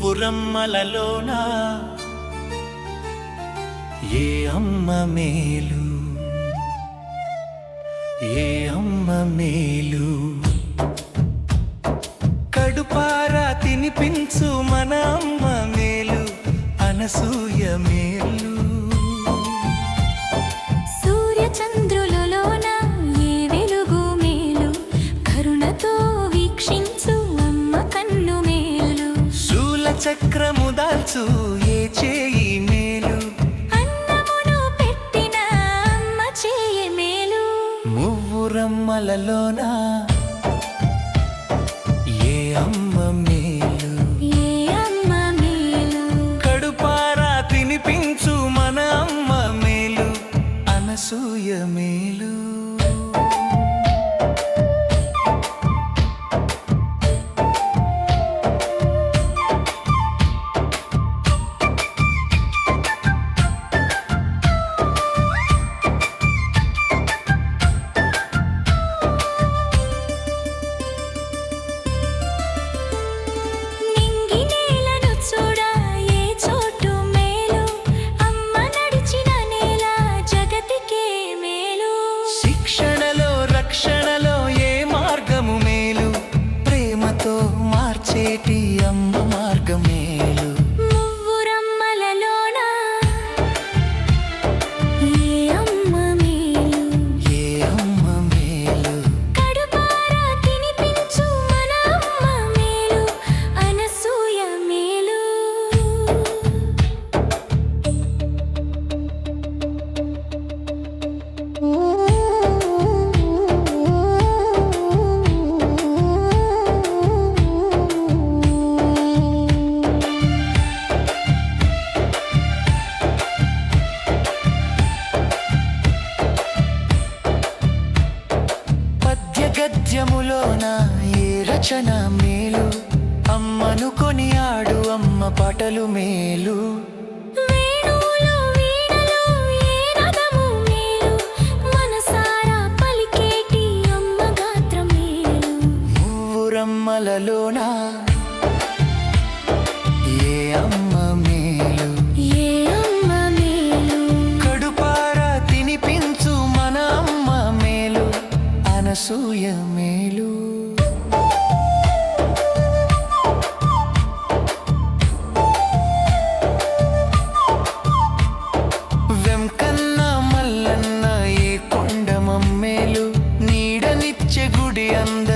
మువ్వురమ్మలలోన ఏ అమ్మ మేలు? ఏ అమ్మ మేలు? కడుపారా తినిపించు మన అమ్మ మేలు అనసూయ మేలు. చక్రము దాల్చు ఏ చేయి మేలు? అన్నమును పెట్టిన అమ్మ చేయ మేలు. మువ్వురమ్మలలోన ఏ అమ్మ మేలు? ఏ అమ్మ మేలు? కడుపారా తినిపించు మన అమ్మ మేలు. అనసూయ మేలు. మార్చేటి అమ్మ మార్గమే? పద్య గద్యములోన ఏ రచన మేలు. అమ్మను కొనియాడు అమ్మ పాటలు మేలు. వీణలో ఏ అమ్మ Indian